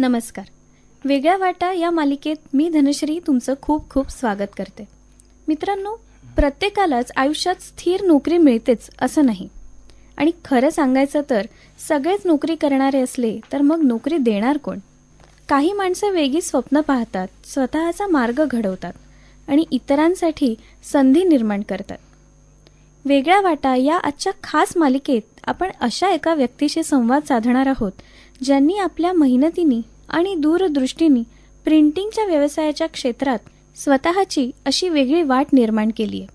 नमस्कार. वेगळ्या वाटा या मालिकेत मी धनश्री तुमचं खूप खूप स्वागत करते. मित्रांनो प्रत्येकालाच आयुष्यात स्थिर नोकरी मिळतेच असं नाही. आणि खरं सांगायचं तर सगळेच नोकरी करणारे असले तर मग नोकरी देणार कोण? काही माणसं वेगळी स्वप्न पाहतात स्वतःचा मार्ग घडवतात आणि इतरांसाठी संधी निर्माण करतात. वेगळ्या वाटा या आजच्या खास मालिकेत आपण अशा एका व्यक्तीशी संवाद साधणार आहोत ज्यांनी आपल्या मेहनतीने आणि दूरदृष्टीने प्रिंटिंगच्या व्यवसायाच्या क्षेत्रात स्वतःची अशी वेगळी वाट निर्माण केली आहे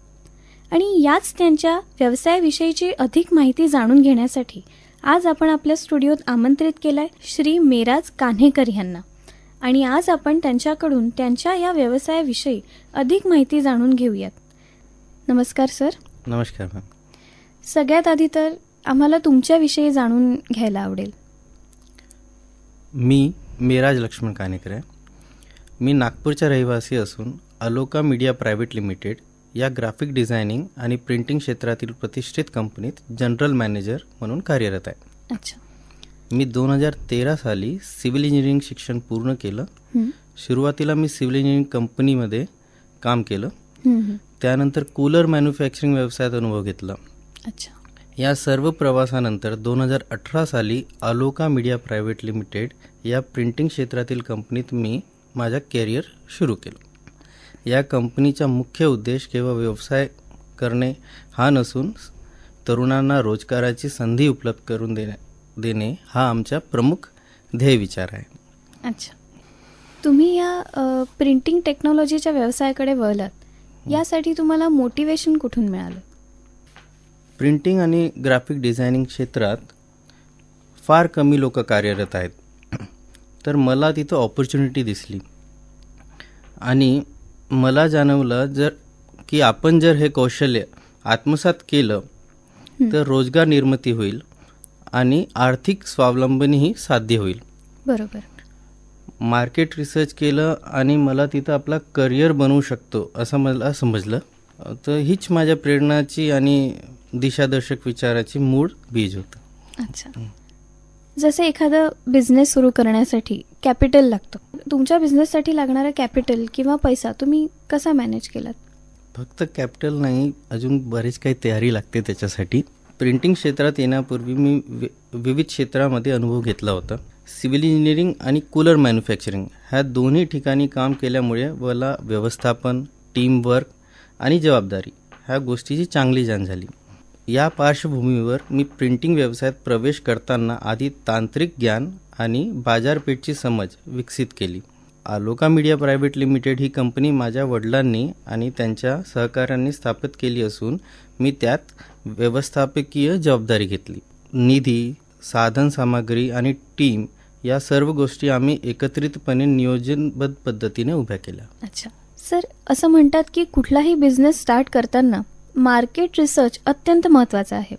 आणि याच त्यांच्या व्यवसायाविषयीची अधिक माहिती जाणून घेण्यासाठी आज आपण आपल्या स्टुडिओत आमंत्रित केलाय श्री मेराज कान्हेकर यांना. आणि आज आपण त्यांच्याकडून त्यांच्या या व्यवसायाविषयी अधिक माहिती जाणून घेऊयात. नमस्कार सर. नमस्कार मॅम सगळ्यात आधी तर आम्हाला तुमच्याविषयी जाणून घ्यायला आवडेल. मी मेराज लक्ष्मण कानेकर आहे. मी नागपूरचा रहिवासी असून अलोका मीडिया प्रायव्हेट लिमिटेड या ग्राफिक डिझायनिंग आणि प्रिंटिंग क्षेत्रातील प्रतिष्ठित कंपनीत जनरल मॅनेजर म्हणून कार्यरत आहे. अच्छा. मी दोन हजार तेरा साली सिव्हिल इंजिनिअरिंग शिक्षण पूर्ण केलं. सुरुवातीला मी सिव्हिल इंजिनिअरिंग कंपनीमध्ये काम केलं. त्यानंतर कूलर मॅन्युफॅक्चरिंग व्यवसायात अनुभव घेतला. अच्छा. या सर्व प्रवासानंतर दोन हजार अठरा साली अलोका मीडिया प्रायव्हेट लिमिटेड या प्रिंटिंग क्षेत्रातील कंपनीत मी माझा कॅरियर सुरू केलं. या कंपनीचा मुख्य उद्देश केवळ व्यवसाय करणे हा नसून तरुणांना रोजगाराची संधी उपलब्ध करून देणे देणे हा आमचा प्रमुख ध्येय विचार आहे. अच्छा. तुम्ही या प्रिंटिंग टेक्नॉलॉजीच्या व्यवसायाकडे वळलात. यासाठी तुम्हाला मोटिवेशन कुठून मिळालं? प्रिंटिंग आणि ग्राफिक डिझायनिंग क्षेत्रात फार कमी लोक कार्यरत आहेत. तर मला तिथं ऑपॉर्च्युनिटी दिसली. आणि मला जाणवलं जर की आपण जर हे कौशल्य आत्मसात केलं तर रोजगार निर्मिती होईल आणि आर्थिक स्वावलंबनही साध्य होईल. बरोबर. मार्केट रिसर्च केलं आणि मला तिथं आपला करिअर बनवू शकतो असं मला समजलं. तर हीच माझ्या प्रेरणाची आणि दिशादर्शक विचाराची मूळ बीज होतं. अच्छा. जसे एखादं बिझनेस सुरू करण्यासाठी कॅपिटल लागतं. तुमच्या बिझनेससाठी लागणारा कॅपिटल किंवा पैसा तुम्ही कसा मॅनेज केलात? फक्त कॅपिटल नाही अजून बरेच काही तयारी लागते त्याच्यासाठी. प्रिंटिंग क्षेत्रात येण्यापूर्वी मी विविध क्षेत्रामध्ये अनुभव घेतला होता. सिव्हिल इंजिनिअरिंग आणि कूलर मॅन्युफॅक्चरिंग ह्या दोन्ही ठिकाणी काम केल्यामुळे मला व्यवस्थापन टीमवर्क आणि जबाबदारी ह्या गोष्टीची चांगली जाण झाली. या पार्श्वभूमीवर मी प्रिंटिंग व्यवसायात प्रवेश करताना आधी तांत्रिक ज्ञान आणि बाजारपेठची समज विकसित केली. आलोका मीडिया प्रायव्हेट लिमिटेड ही कंपनी माझ्या वडिलांनी आणि त्यांच्या सहकाऱ्यांनी स्थापित केली असून मी त्यात व्यवस्थापकीय जबाबदारी घेतली. निधी साधन सामग्री आणि टीम या सर्व गोष्टी आम्ही एकत्रितपणे नियोजनबद्ध पद्धतीने उभ्या केल्या. अच्छा. सर असं म्हणतात की कुठलाही बिझनेस स्टार्ट करताना मार्केट रिसर्च अत्यंत महत्त्वाचा आहे.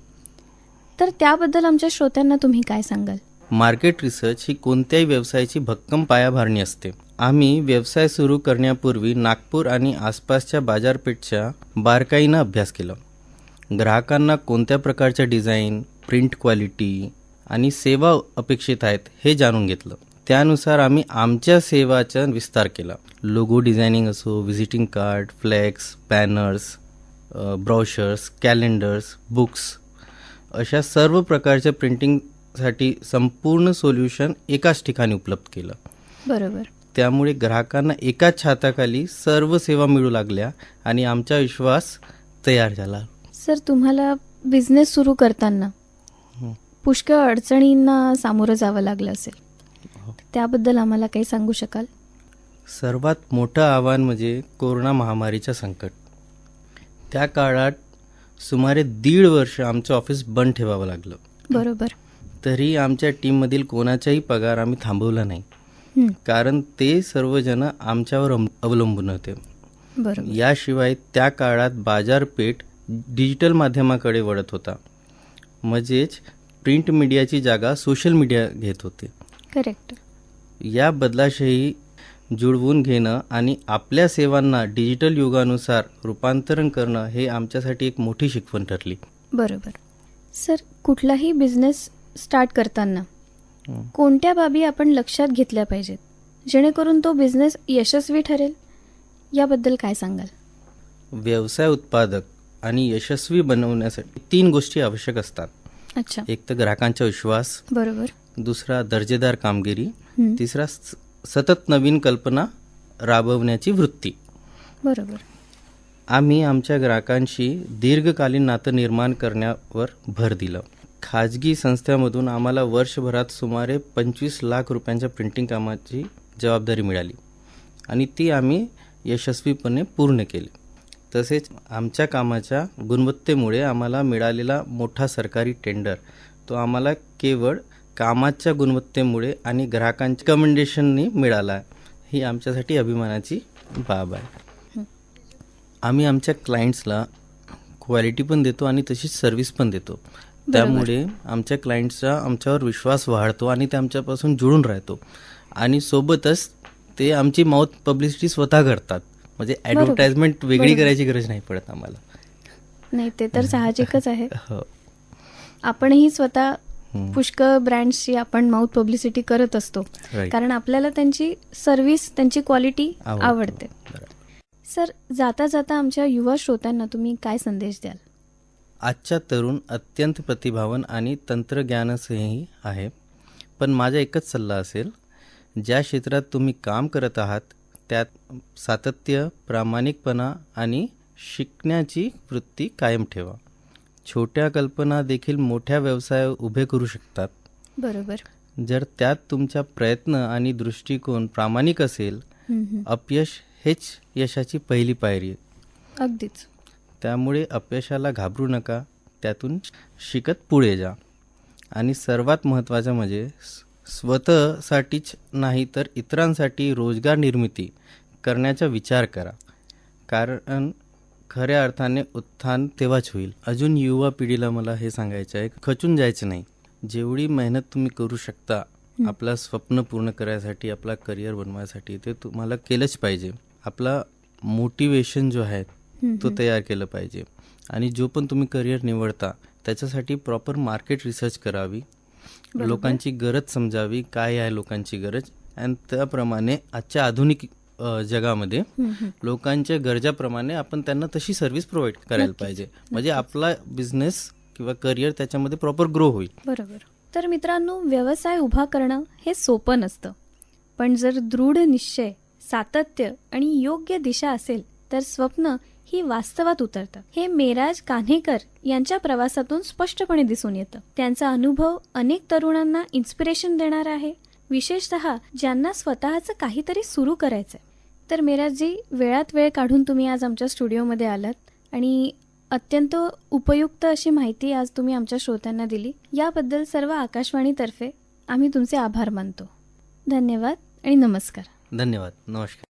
तर त्याबद्दल आमच्या श्रोत्यांना तुम्ही काय सांगाल? मार्केट रिसर्च ही कोणत्याही व्यवसायाची भक्कम पायाभरणी असते. आम्ही व्यवसाय सुरू करण्यापूर्वी नागपूर आणि आसपासच्या बाजारपेठच्या बारकाईनं अभ्यास केला. ग्राहकांना कोणत्या प्रकारच्या डिझाईन प्रिंट क्वालिटी आणि सेवा अपेक्षित आहेत हे जाणून घेतलं. त्यानुसार आम्ही आमच्या सेवाचा विस्तार केला. लोगो डिझायनिंग असो visiting card flex banners brochures calendars books अशा सर्व प्रकारच्या प्रिंटिंगसाठी संपूर्ण सोल्युशन एकाच ठिकाणी उपलब्ध केलं. बरोबर. त्यामुळे ग्राहकांना एकाच छाताखाली सर्व सेवा मिळू लागल्या आणि आमचा विश्वास तयार झाला. सर तुम्हाला बिझनेस सुरू करताना पुष्कळ अडचणींना सामोरं जावं लागलं असेल. त्याबद्दल आम्हाला काही सांगू शकाल? सर्वात मोठं आव्हान म्हणजे कोरोना महामारीचं संकट. त्या काळात सुमारे दीड वर्ष आमचं ऑफिस बंद ठेवावं लागलं. बरोबर. तरी आमच्या टीममधील कोणाचाही पगार आम्ही थांबवला नाही. कारण ते सर्वजण आमच्यावर अवलंबून होते. याशिवाय त्या काळात बाजारपेठ डिजिटल माध्यमाकडे वळत होता. म्हणजेच प्रिंट मीडियाची जागा सोशल मीडिया घेत होते. करेक्ट. या बदलाशी जुळवून घेणं आणि आपल्या सेवांना डिजिटल युगानुसार रूपांतरण करणं हे आमच्यासाठी एक मोठी शिकवण ठरली. बरोबर. सर कुठलाही बिझनेस स्टार्ट करताना. कोणत्या बाबी आपण लक्षात घेतल्या पाहिजेत जेणेकरून तो बिझनेस यशस्वी ठरेल? याबद्दल काय सांगाल? व्यवसाय उत्पादक आणि यशस्वी बनवण्यासाठी तीन गोष्टी आवश्यक असतात. अच्छा. एक तर ग्राहकांचा विश्वास. बरोबर. दुसरा दर्जेदार कामगिरी. तिसरा सतत नवीन कल्पना राबवण्याची वृत्ती. बरोबर. आम्ही आमच्या ग्राहकांशी दीर्घकालीन नातं निर्माण करण्यावर भर दिलं. खाजगी संस्थांमधून आम्हाला वर्षभरात सुमारे पंचवीस लाख रुपयांच्या प्रिंटिंग कामाची जबाबदारी मिळाली आणि ती आम्ही यशस्वीपणे पूर्ण केली. तसेच आमच्या कामाच्या गुणवत्तेमुळे आम्हाला मिळालेला मोठा सरकारी टेंडर तो आम्हाला केवळ कामाच्या गुणवत्तेमुळे आणि ग्राहकांच्या कमेंडेशननी मिळाला. ही आमच्यासाठी अभिमानाची बाब आहे. आम्ही आमच्या क्लायंट्सला क्वालिटी पण देतो आणि तशीच सर्व्हिस पण देतो. त्यामुळे आमच्या क्लायंट्सचा आमच्यावर विश्वास वाढतो आणि ते आमच्यापासून जुळून राहतो. आणि सोबतच ते आमची माउथ पब्लिसिटी स्वतः करतात. म्हणजे ॲडव्हर्टाइजमेंट वेगळी करायची गरज नाही पडत आम्हाला. नाही ते तर साहजिकच आहे. हो. आपणही स्वतः. पुष्कळ ब्रँड्सची आपण माउथ पब्लिसिटी करत असतो. कारण आपल्याला त्यांची सर्व्हिस त्यांची क्वालिटी आवडतो. सर जाता जाता आमच्या युवा श्रोत्यांना तुम्ही काय संदेश द्याल? आजच्या तरुण अत्यंत प्रतिभावन आणि तंत्रज्ञानसही आहे. पण माझा एकच सल्ला असेल ज्या क्षेत्रात तुम्ही काम करत आहात त्यात सातत्य प्रामाणिकपणा आणि शिकण्याची वृत्ती कायम ठेवा. छोट्या कल्पना देखील मोठ्या व्यवसाय उभे करू शकतात. बरोबर. जर त्यात तुमचा प्रयत्न आणि दृष्टिकोन प्रामाणिक असेल. अपयश हेच यशाची पहिली पायरी आहे. अगदीच. त्यामुळे अपयशाला घाबरू नका त्यातून शिकत पुढे जा. आणि सर्वात महत्त्वाचं म्हणजे स्वतःसाठीच नाही तर इतरांसाठी रोजगार निर्मिती करण्याचा विचार करा. कारण खऱ्या अर्थाने उत्थान तेव्हाच होईल. अजून युवा पिढीला मला हे सांगायचं आहे खचून जायचं नाही. जेवढी मेहनत तुम्ही करू शकता आपलं स्वप्न पूर्ण करायसाठी आपला करिअर बनवायसाठी ते तुम्हाला केलंच पाहिजे. आपला मोटिवेशन जो आहे तो तयार केलं पाहिजे. आणि जो पण तुम्ही करिअर निवडता त्याच्यासाठी प्रॉपर मार्केट रिसर्च करावी. लोकांची गरज समजावी काय आहे लोकांची गरज. आणि त्याप्रमाणे आजच्या आधुनिक जगामध्ये. लोकांच्या गरजाप्रमाणे आपण त्यांना तशी सर्व्हिस प्रोव्हाइड करायला पाहिजे. म्हणजे आपला बिझनेस किंवा करिअर त्याच्यामध्ये प्रॉपर ग्रो होईल. बरोबर. तर मित्रांनो व्यवसाय उभा करणं हे सोपं नसतं. पण जर दृढ निश्चय सातत्य आणि योग्य दिशा असेल तर स्वप्न ही वास्तवात उतरतं. हे मेराज कान्हेकर यांच्या प्रवासातून स्पष्टपणे दिसून येतं. त्यांचा अनुभव अनेक तरुणांना इन्स्पिरेशन देणार आहे. विशेषतः ज्यांना स्वतःचं काहीतरी सुरू करायचंय. तर मेराजी वेळात वेळ काढून तुम्ही आज आमच्या स्टुडिओमध्ये आलात आणि अत्यंत उपयुक्त अशी माहिती आज तुम्ही आमच्या श्रोत्यांना दिली. याबद्दल सर्व आकाशवाणीतर्फे आम्ही तुमचे आभार मानतो. धन्यवाद आणि नमस्कार. धन्यवाद. नमस्कार.